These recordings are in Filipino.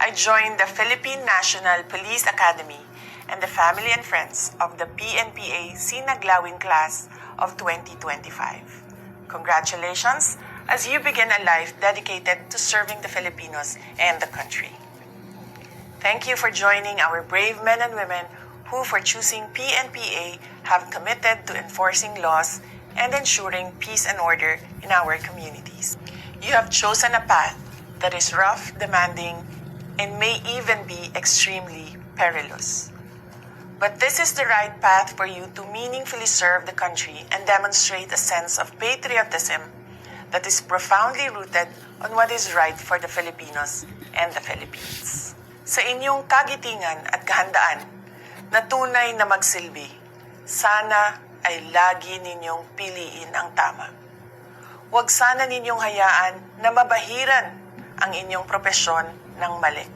I joined the Philippine National Police Academy and the family and friends of the PNPA Sinaglawin class of 2025. Congratulations as you begin a life dedicated to serving the Filipinos and the country. Thank you for joining our brave men and women who, for choosing PNPA, have committed to enforcing laws and ensuring peace and order in our communities. You have chosen a path that is rough, demanding, and may even be extremely perilous. But this is the right path for you to meaningfully serve the country and demonstrate a sense of patriotism that is profoundly rooted on what is right for the Filipinos and the Philippines. Sa inyong kagitingan at kahandaan na tunay na magsilbi, sana ay lagi ninyong piliin ang tama. Huwag sana ninyong hayaan na mabahiran ang inyong propesyon ng mali.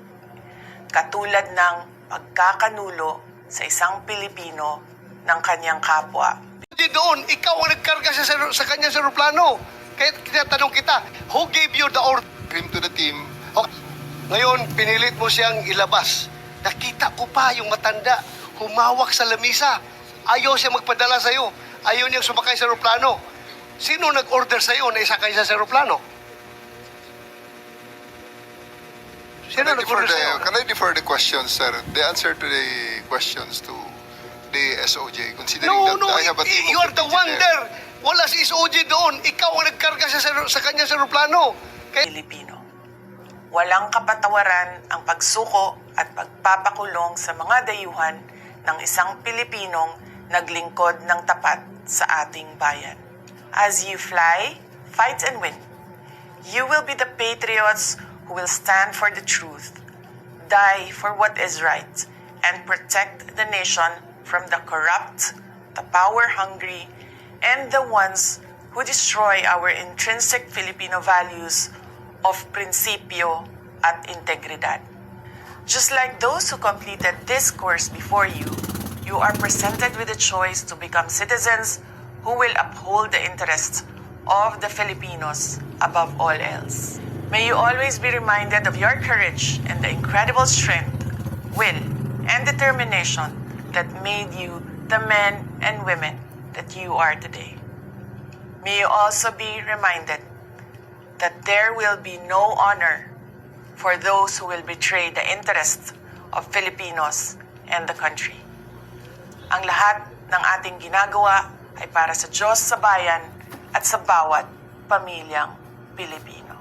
Katulad ng pagkakanulo sa isang Pilipino ng kanyang kapwa Di doon, ikaw ang nagkarga sa, sa kanya sa aeroplano. Kaya tinatanong kita, who gave you the order? him to the team. Okay. Ngayon, pinilit mo siyang ilabas. Nakita ko pa yung matanda, humawak sa lamisa. Ayaw siya magpadala sa'yo. Ayaw niyang sumakay sa aeroplano. Sino nag-order sa'yo na isakay sa aeroplano? Sino Can I, defer the, can I defer the questions, sir? The answer to the questions to the SOJ, considering No, that no, I have a team you of are the 50 one there. Wala si SOG doon. Ikaw ang nagkarga sa, sa kanya sa aeroplano. Kaya Pilipino. Walang kapatawaran ang pagsuko at pagpapakulong sa mga dayuhan ng isang Pilipinong naglingkod ng tapat sa ating bayan. As you fly, fight and win. You will be the patriots will stand for the truth, die for what is right, and protect the nation from the corrupt, the power-hungry, and the ones who destroy our intrinsic Filipino values of principio at integridad. Just like those who completed this course before you, you are presented with a choice to become citizens who will uphold the interests of the Filipinos above all else. May you always be reminded of your courage and the incredible strength, will, and determination that made you the men and women that you are today. May you also be reminded that there will be no honor for those who will betray the interests of Filipinos and the country. Ang lahat ng ating ginagawa ay para sa Diyos sa bayan at sa bawat pamilyang Pilipino.